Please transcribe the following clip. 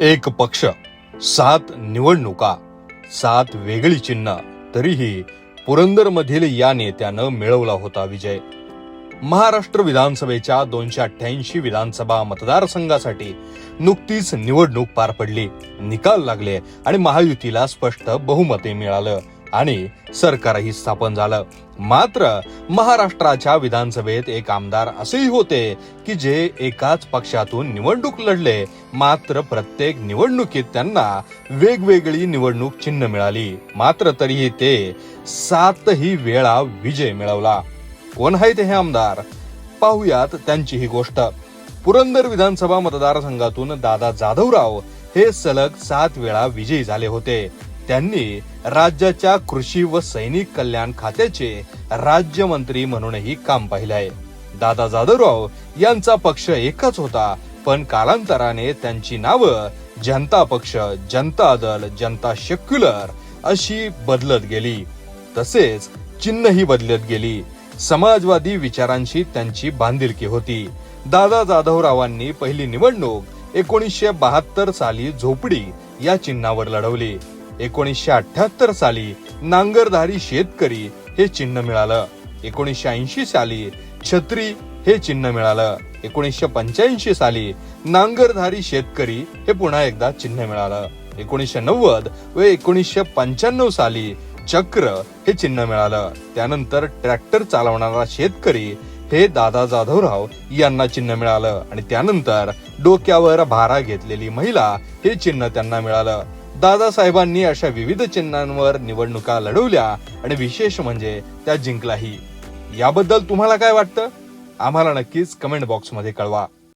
एक पक्ष सात निवडणुका सात वेगळी चिन्ह तरीही पुरंदरमधील या नेत्यानं मिळवला होता विजय. महाराष्ट्र विधानसभेच्या दोनशे अठ्ठ्याऐंशी विधानसभा मतदारसंघासाठी नुकतीच निवडणूक पार पडली. निकाल लागले आणि महायुतीला स्पष्ट बहुमते मिळालं. आणि सरकारही स्थापन झालं. मात्र महाराष्ट्राच्या विधानसभेत एक आमदार असेही होते की जे एकाच पक्षातून निवडणूक लढले. मात्र प्रत्येक निवडणुकीत त्यांना वेगवेगळी निवडणूक चिन्ह मिळाली. मात्र तरीही ते सातही वेळा विजय मिळवला. कोण आहेत हे आमदार? पाहुयात त्यांची ही गोष्ट. पुरंदर विधानसभा मतदारसंघातून दादा जाधवराव हे सलग सात वेळा विजयी झाले होते. त्यांनी राज्याच्या कृषी व सैनिक कल्याण खात्याचे राज्यमंत्री म्हणूनही काम पाहिले आहे. दादा जाधवराव यांचा पक्ष एकच होता पण कालांतराने त्यांची नावं जनता पक्ष जनता दल जनता सेक्युलर अशी बदलत गेली. तसेच चिन्हही बदलत गेली. समाजवादी विचारांशी त्यांची बांधिलकी होती. दादा जाधवरावांनी पहिली निवडणूक एकोणीसशे बहात्तर साली झोपडी या चिन्हावर लढवली. एकोणीसशे अठ्याहत्तर साली नांगरधारी शेतकरी हे चिन्ह मिळालं. एकोणीसशे ऐंशी साली छत्री हे चिन्ह मिळालं. एकोणीसशे पंच्याऐंशी साली नांगरधारी शेतकरी हे पुन्हा एकदा चिन्ह मिळालं. एकोणीसशे नव्वद व एकोणीसशे पंच्याण्णव साली चक्र हे चिन्ह मिळालं. त्यानंतर ट्रॅक्टर चालवणारा शेतकरी हे दादा जाधवराव यांना चिन्ह मिळालं आणि त्यानंतर डोक्यावर भारा घेतलेली महिला हे चिन्ह त्यांना मिळालं. दादासाहेबांनी अशा विविध चिन्हांवर निवडणुका लढवल्या आणि विशेष म्हणजे त्या जिंकलाही. याबद्दल तुम्हाला काय वाटतं? आम्हाला नक्कीच कमेंट बॉक्समध्ये कळवा.